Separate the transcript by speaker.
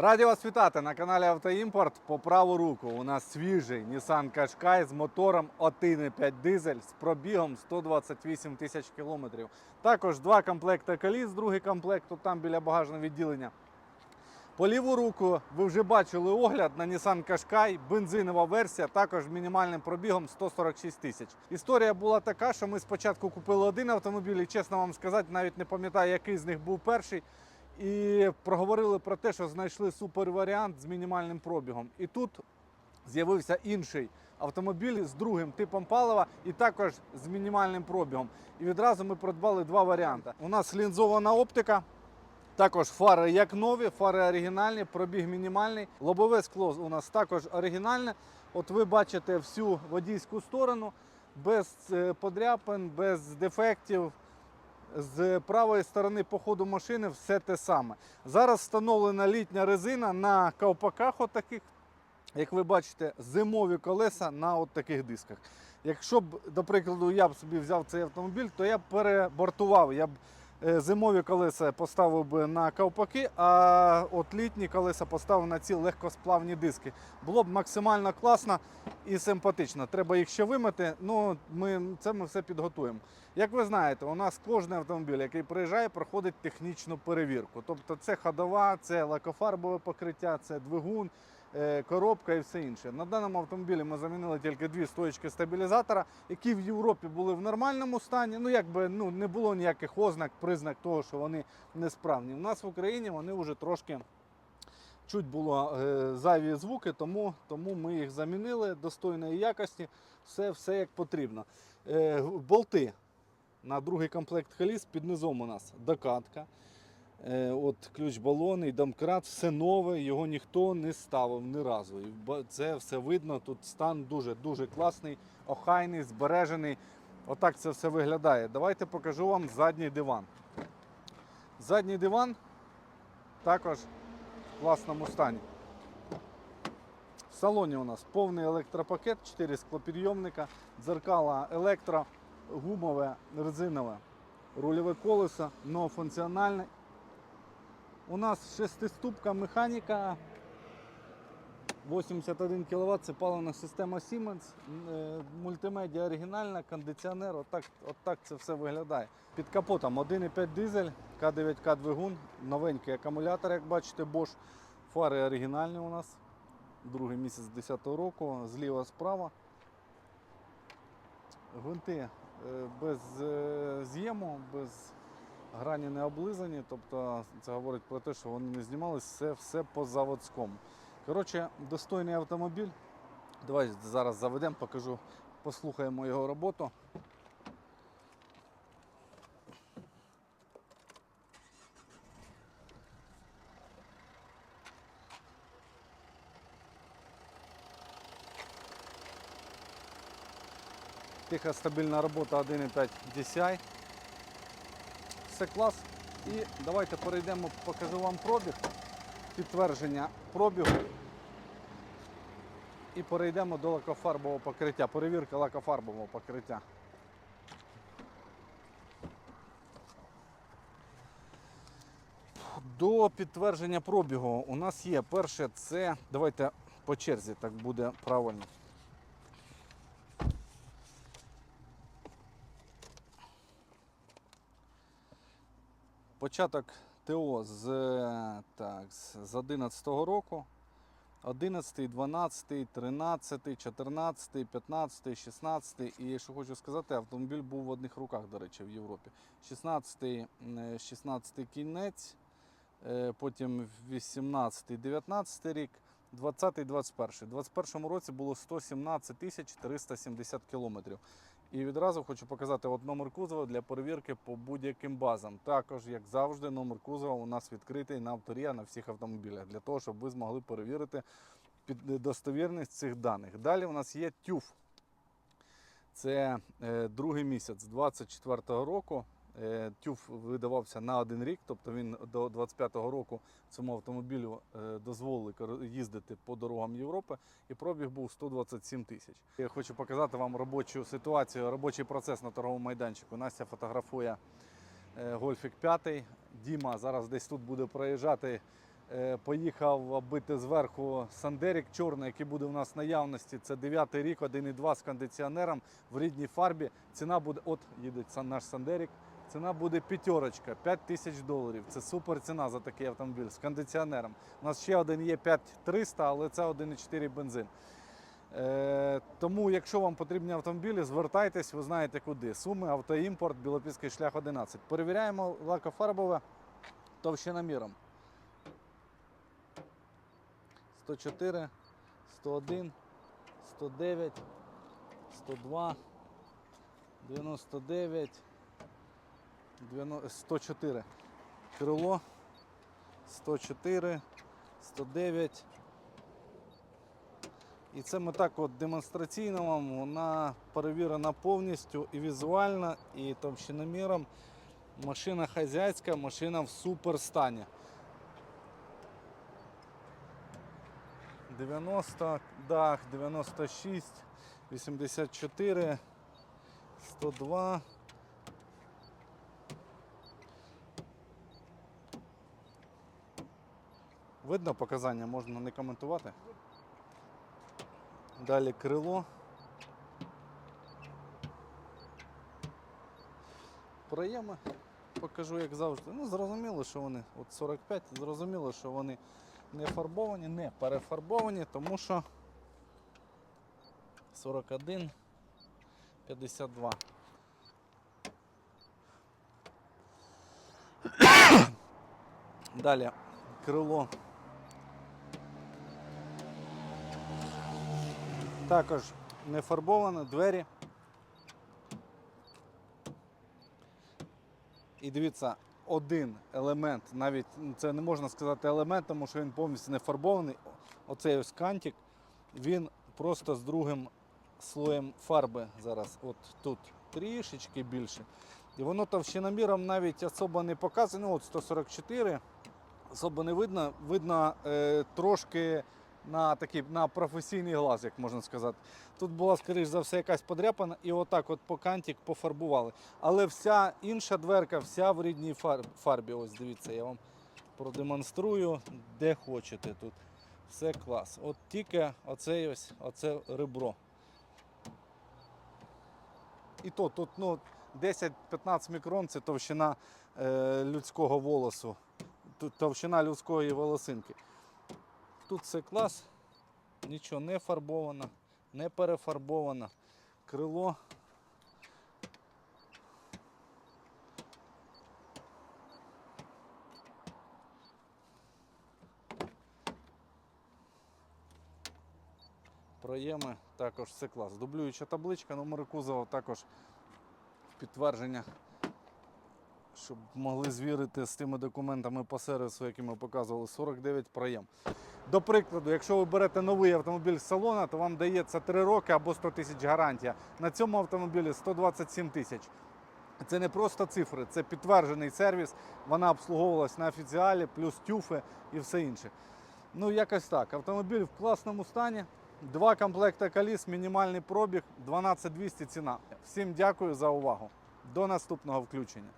Speaker 1: Раді вас вітати на каналі Автоімпорт. По праву руку у нас свіжий Nissan Qashqai з мотором 1,5 дизель з пробігом 128 тисяч кілометрів. Також два комплекти коліс, другий комплект тут там біля багажного відділення. По ліву руку ви вже бачили огляд на Nissan Qashqai, бензинова версія, також з мінімальним пробігом 146 тисяч. Історія була така, що ми спочатку купили один автомобіль, і чесно вам сказати, навіть не пам'ятаю, який з них був перший. І проговорили про те, що знайшли суперваріант з мінімальним пробігом. І тут з'явився інший автомобіль з другим типом палива і також з мінімальним пробігом. І відразу ми придбали два варіанти. У нас лінзована оптика. Також фари як нові, фари оригінальні, пробіг мінімальний. Лобове скло у нас також оригінальне. От ви бачите всю водійську сторону без е, подряпин, без дефектів. З правої сторони по ходу машини все те саме. Зараз встановлена літня резина на ковпаках, отаких, як ви бачите, зимові колеса на от таких дисках. Якщо б, до прикладу, я б собі взяв цей автомобіль, то я б перебортував. Я б зимові колеса поставив би на ковпаки, а от літні колеса поставив на ці легкосплавні диски. Було б максимально класно і симпатично. Треба їх ще вимити. Ну, ми, це ми все підготуємо. Як ви знаєте, у нас кожен автомобіль, який приїжджає, проходить технічну перевірку. Тобто це ходова, це лакофарбове покриття, це двигун, е, коробка і все інше. На даному автомобілі ми замінили тільки дві стоїчки стабілізатора, які в Європі були в нормальному стані. Ну, якби ну, не було ніяких ознак, признак того, що вони несправні. У нас в Україні вони вже трошки. Чуть було е, зайві звуки, тому, тому ми їх замінили достойної якості, все, все як потрібно. Е, болти на другий комплект коліс під низом у нас докатка. Е, от ключ балонний, домкрат, все нове, його ніхто не ставив ні разу. І це все видно. Тут стан дуже дуже класний, охайний, збережений. Отак це все виглядає. Давайте покажу вам задній диван. Задній диван також в класному стані. В салоні у нас повний електропакет, 4 склопідйомника, дзеркала електро, гумове, резинове, рульове колесо, функціональне. У нас шестиступка механіка. 81 кВт, це паливна система Siemens, е, мультимедіа оригінальна, кондиціонер, отак, отак це все виглядає. Під капотом 1,5 дизель, К9К двигун, новенький акумулятор, як бачите, Bosch. Фари оригінальні у нас. Другий місяць 10-го року, зліва справа. Гвинти е, без е, з'єму, без грані не облизані. Тобто це говорить про те, що вони не знімалися, все, все по заводському. Коротше, достойний автомобіль. Давай зараз заведемо, покажу, послухаємо його роботу. Тиха стабільна робота 1.5 DCI. Все клас. І давайте перейдемо, покажу вам пробіг, підтвердження пробігу. І перейдемо до лакофарбового покриття. Перевірка лакофарбового покриття. До підтвердження пробігу у нас є перше, це давайте по черзі так буде правильно. Початок ТО з, так, з 11 року. 11, 12, 13, 14, 15, 16. І що хочу сказати, автомобіль був в одних руках, до речі, в Європі. 16, е, 16 кінець, е, потім 18, 19 рік, 20, 21. У 21 році було 117 тисяч 370 кілометрів. І відразу хочу показати от номер кузова для перевірки по будь-яким базам. Також, як завжди, номер кузова у нас відкритий на авторія на всіх автомобілях, для того, щоб ви змогли перевірити під достовірність цих даних. Далі у нас є тюф. Це е, другий місяць 24-го року. Е, TÜV видавався на один рік, тобто він до 25-го року цьому автомобілю е, дозволили їздити по дорогам Європи, і пробіг був 127 тисяч. Я хочу показати вам робочу ситуацію, робочий процес на торговому майданчику. Настя фотографує е, Гольфік 5. Діма зараз десь тут буде проїжджати Поїхав бити зверху Сандерік чорний, який буде у нас в наявності. Це 9 рік, 1,2 з кондиціонером в рідній фарбі. Ціна буде, от їде наш Сандерік. Ціна буде п'ятерочка, 5 тисяч доларів. Це супер ціна за такий автомобіль з кондиціонером. У нас ще один є 5300, але це 1,4 бензин. Е, тому, якщо вам потрібні автомобілі, звертайтесь, ви знаєте куди. Суми, автоімпорт, Білопільський шлях 11. Перевіряємо лакофарбове товщиноміром. 104, 101, 109, 102, 99, 90, 104. Крило 104, 109. І це ми так от демонстраційно вам, вона перевірена повністю і візуально, і товщиноміром. Машина хазяйська, машина в супер стані. 90, дах, 96, 84, 102. Видно показання, можна не коментувати. Далі крило. Проєми покажу, як завжди. Ну, зрозуміло, що вони от 45, зрозуміло, що вони не фарбовані, не перефарбовані, тому що 41, 52. Далі крило. Також не фарбовано, двері. І дивіться, один елемент, навіть ну, це не можна сказати елемент, тому що він повністю не фарбований. Оцей ось кантик, він просто з другим слоєм фарби зараз. От тут трішечки більше. І воно товщиноміром навіть особо не показує. Ну, от 144, особо не видно. Видно е, трошки на такий на професійний глаз, як можна сказати. Тут була, скоріш за все, якась подряпана, і отак от по кантик пофарбували. Але вся інша дверка, вся в рідній фарбі. Ось дивіться, я вам продемонструю, де хочете тут. Все клас. От тільки оцей ось, оце ребро. І то тут ну, 10-15 мікрон це товщина е, людського волосу, товщина людської волосинки. Тут все клас, нічого не фарбовано, не перефарбовано. Крило. Проєми також все клас. Дублююча табличка, номери кузова також в підтвердження, щоб могли звірити з тими документами по сервісу, які ми показували, 49 проєм. До прикладу, якщо ви берете новий автомобіль з салона, то вам дається 3 роки або 100 тисяч гарантія. На цьому автомобілі 127 тисяч. Це не просто цифри, це підтверджений сервіс. Вона обслуговувалась на офіціалі, плюс тюфи і все інше. Ну, якось так. Автомобіль в класному стані. Два комплекти коліс, мінімальний пробіг, 12200 ціна. Всім дякую за увагу. До наступного включення.